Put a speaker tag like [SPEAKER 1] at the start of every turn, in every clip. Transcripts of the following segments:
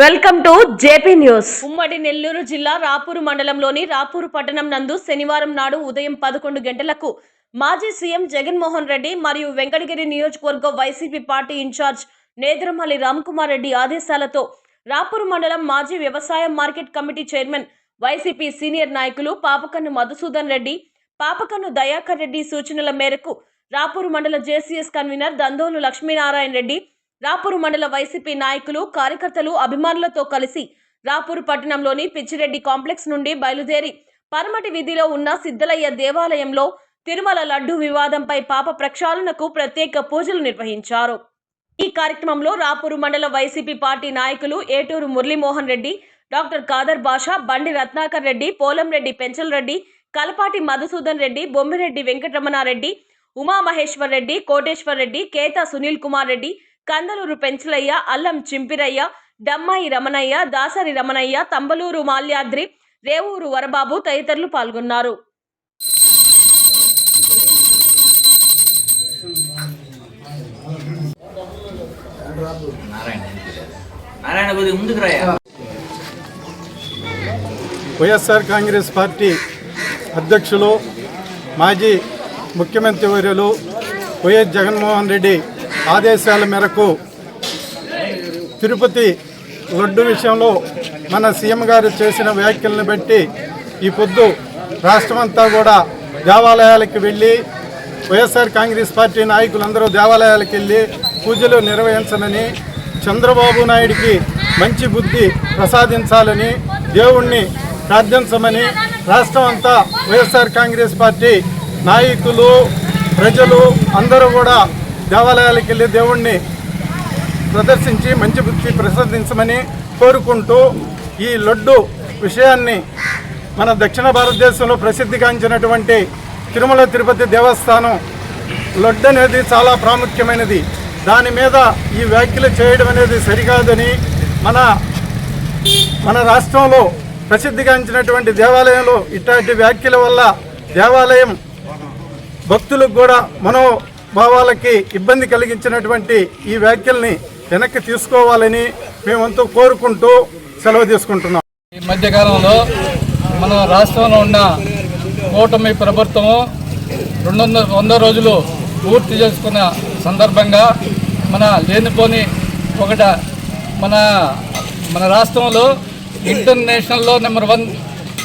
[SPEAKER 1] Welcome to JP news.
[SPEAKER 2] ఉమ్మడి నెల్లూరు జిల్లా రాపూరు మండలంలోని రాపూరు పట్టణం నందు శనివారం నాడు ఉదయం పదకొండు గంటలకు మాజీ సీఎం జగన్మోహన్ రెడ్డి మరియు వెంకటగిరి నియోజకవర్గ YCP party incharge Nedurumalli Ramkumar Reddy ఆదేశాలతో రాపూరు మండలం మాజీ వ్యవసాయ market committee chairman YCP senior నాయకులు పాపకన్ను మధుసూదన్ రెడ్డి పాపకన్ను దయాకర్ రెడ్డి సూచనల మేరకు రాపూరు మండల జేసీఎస్ కన్వీనర్ దందోలు లక్ష్మీనారాయణ రెడ్డి రాపూర్ మండల వైసీపీ నాయకులు కార్యకర్తలు అభిమానులతో కలిసి రాపూర్ పట్టణంలోని పిచ్చిరెడ్డి కాంప్లెక్స్ నుండి బయలుదేరి పరమటి వీధిలో ఉన్న సిద్ధలయ్య దేవాలయంలో తిరుమల లడ్డు వివాదంపై పాప ప్రక్షాళనకు ప్రత్యేక పూజలు నిర్వహించారు. ఈ కార్యక్రమంలో రాపూరు మండల వైసీపీ పార్టీ నాయకులు ఏటూరు మురళీమోహన్ రెడ్డి డాక్టర్ కాదర్ బాషా బండి రత్నాకర్ రెడ్డి పోలంరెడ్డి పెంచల్ రెడ్డి కలపాటి మధుసూదన్ రెడ్డి బొమ్మిరెడ్డి వెంకటరమణారెడ్డి ఉమామహేశ్వర్ రెడ్డి కోటేశ్వర్ రెడ్డి కేతా సునీల్ కుమార్ రెడ్డి కందలూరు పెంచలయ్య అల్లం చింపిరయ్య డమ్మాయి రమణయ్య దాసరి రమణయ్య తంబలూరు మాల్యాద్రి రేవూరు వరబాబు తదితరులు పాల్గొన్నారు.
[SPEAKER 3] వైఎస్ఆర్ కాంగ్రెస్ పార్టీ అధ్యక్షులు మాజీ ముఖ్యమంత్రి వర్యులు వైఎస్ జగన్మోహన్ రెడ్డి ఆదేశాల మేరకు తిరుపతి లడ్డు విషయంలో మన సీఎం గారు చేసిన వ్యాఖ్యలను బట్టి ఈ పొద్దు రాష్ట్రమంతా కూడా దేవాలయాలకు వెళ్ళి వైఎస్ఆర్ కాంగ్రెస్ పార్టీ నాయకులందరూ దేవాలయాలకు వెళ్ళి పూజలు నిర్వహించనని చంద్రబాబు నాయుడికి మంచి బుద్ధి ప్రసాదించాలని దేవుణ్ణి ప్రార్థించమని రాష్ట్రం అంతా వైఎస్ఆర్ కాంగ్రెస్ పార్టీ నాయకులు ప్రజలు అందరూ కూడా దేవాలయాలకు వెళ్ళి దేవుణ్ణి ప్రదర్శించి మంచి బుద్ధి ప్రసాదించమని కోరుకుంటూ ఈ లడ్డు విషయాన్ని మన దక్షిణ భారతదేశంలో ప్రసిద్ధిగాంచినటువంటి తిరుమల తిరుపతి దేవస్థానం లడ్డు అనేది చాలా ప్రాముఖ్యమైనది. దాని మీద ఈ వ్యాఖ్యలు చేయడం అనేది సరికాదని మన మన రాష్ట్రంలో ప్రసిద్ధిగాంచినటువంటి దేవాలయంలో ఇట్లాంటి వ్యాఖ్యల వల్ల దేవాలయం భక్తులకు కూడా భావాలకి ఇబ్బంది కలిగించినటువంటి ఈ వ్యాఖ్యల్ని వెనక్కి తీసుకోవాలని మేమంతా కోరుకుంటూ సెలవు తీసుకుంటున్నాం.
[SPEAKER 4] ఈ మధ్యకాలంలో మన రాష్ట్రంలో ఉన్న కూటమి ప్రభుత్వము రెండు వందల వంద రోజులు పూర్తి చేసుకున్న సందర్భంగా మన లేనిపోని ఒకట మన మన రాష్ట్రంలో ఇంటర్నేషనల్లో నెంబర్ వన్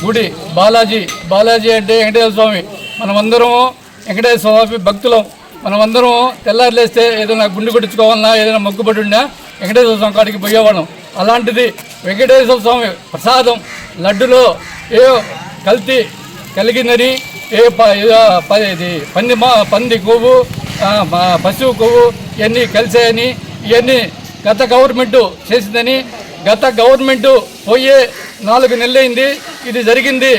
[SPEAKER 4] గుడి బాలాజీ బాలాజీ అంటే వెంకటేశ్వర స్వామి. మనమందరము వెంకటేశ్వర స్వామి భక్తులం. మనమందరం తెల్లారి లేస్తే ఏదైనా గుండు కొట్టించుకోవాలన్నా ఏదైనా మొగ్గుపడి ఉన్నా వెంకటేశ్వర స్వామి కాడికి పోయేవాళ్ళం. అలాంటిది వెంకటేశ్వర స్వామి ప్రసాదం లడ్డులో ఏ కల్తీ కలిగిందని ఏ ప- ఏదో ఇది పంది మా పంది కొవ్వు పశువు కొవ్వు ఇవన్నీ కలిసాయని ఇవన్నీ గత గవర్నమెంటు చేసిందని గత గవర్నమెంటు పోయే నాలుగు నెలలైంది ఇది జరిగింది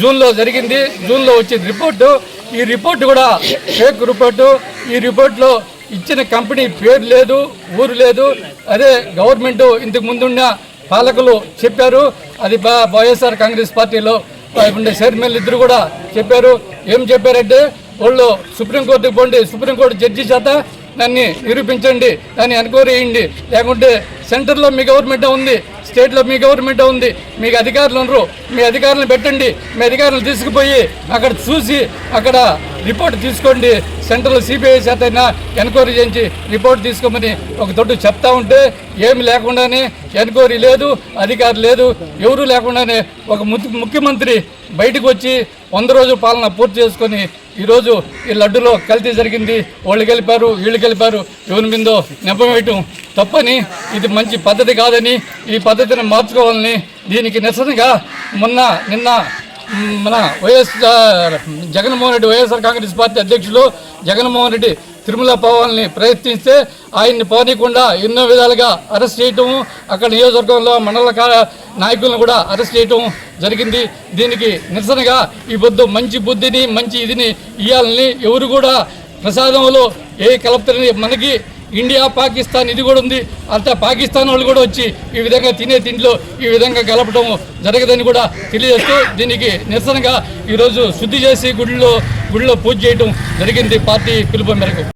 [SPEAKER 4] జూన్లో జరిగింది జూన్లో వచ్చింది రిపోర్టు ఈ రిపోర్ట్ కూడా ఫేక్ రిపోర్టు. ఈ రిపోర్ట్లో ఇచ్చిన కంపెనీ పేరు లేదు ఊరు లేదు. అదే గవర్నమెంట్ ఇంతకు ముందున్న పాలకులు చెప్పారు. అది వైఎస్ఆర్ కాంగ్రెస్ పార్టీలో ఉండే చైర్మన్లు ఇద్దరు కూడా చెప్పారు. ఏం చెప్పారంటే వాళ్ళు సుప్రీంకోర్టుకి పోండి సుప్రీంకోర్టు జడ్జి చేత దాన్ని నిరూపించండి దాన్ని ఎన్క్వైరీ చేయండి. లేకుంటే సెంటర్లో మీ గవర్నమెంట్ ఉంది స్టేట్లో మీ గవర్నమెంట్ ఉంది మీకు అధికారులు ఉండరు. మీ అధికారులను పెట్టండి మీ అధికారులు తీసుకుపోయి అక్కడ చూసి అక్కడ రిపోర్ట్ తీసుకోండి. సెంట్రల్ సిబిఐ చేతైనా అయినా ఎన్క్వైరీ చేయించి రిపోర్ట్ తీసుకోమని ఒక తొట్టు చెప్తా ఉంటే ఏమి లేకుండానే ఎన్క్వైరీ లేదు అధికారి లేదు ఎవరూ లేకుండానే ఒక ము- ముఖ్యమంత్రి బయటకు వచ్చి వంద రోజుల పాలన పూర్తి చేసుకొని ఈరోజు ఈ లడ్డులో కల్తీ జరిగింది. వాళ్ళు గెలిపారు వీళ్ళు గెలిపారు. ఎవరి మీదో నెపం వేయటం తప్పని ఇది మంచి పద్ధతి కాదని ఈ పద్ధతిని మార్చుకోవాలని దీనికి నిరసనగా మొన్న నిన్న మన YS Jaganmohan Reddy YSR Congress party అధ్యక్షులు జగన్మోహన్ రెడ్డి తిరుమల పోవాలని ప్రయత్నిస్తే ఆయన్ని పోనీయకుండా ఎన్నో విధాలుగా అరెస్ట్ చేయటం అక్కడ నియోజకవర్గంలో మండల నాయకులను కూడా అరెస్ట్ చేయటం జరిగింది. దీనికి నిరసనగా ఈ పొద్దు మంచి బుద్ధిని మంచి ఇదిని ఇవ్వాలని ఎవరు కూడా ప్రసాదంలో ఏ కలుపుతారని మనకి ఇండియా పాకిస్తాన్ ఇది కూడా ఉంది. అంతా పాకిస్తాన్ వాళ్ళు కూడా వచ్చి ఈ విధంగా తినే తిండిలో ఈ విధంగా కలపడం జరగదని కూడా తెలియజేస్తూ దీనికి నిరసనగా ఈరోజు శుద్ధి చేసి గుడిలో గుడిలో పూజ చేయడం జరిగింది పార్టీ పిలుపు మేరకు.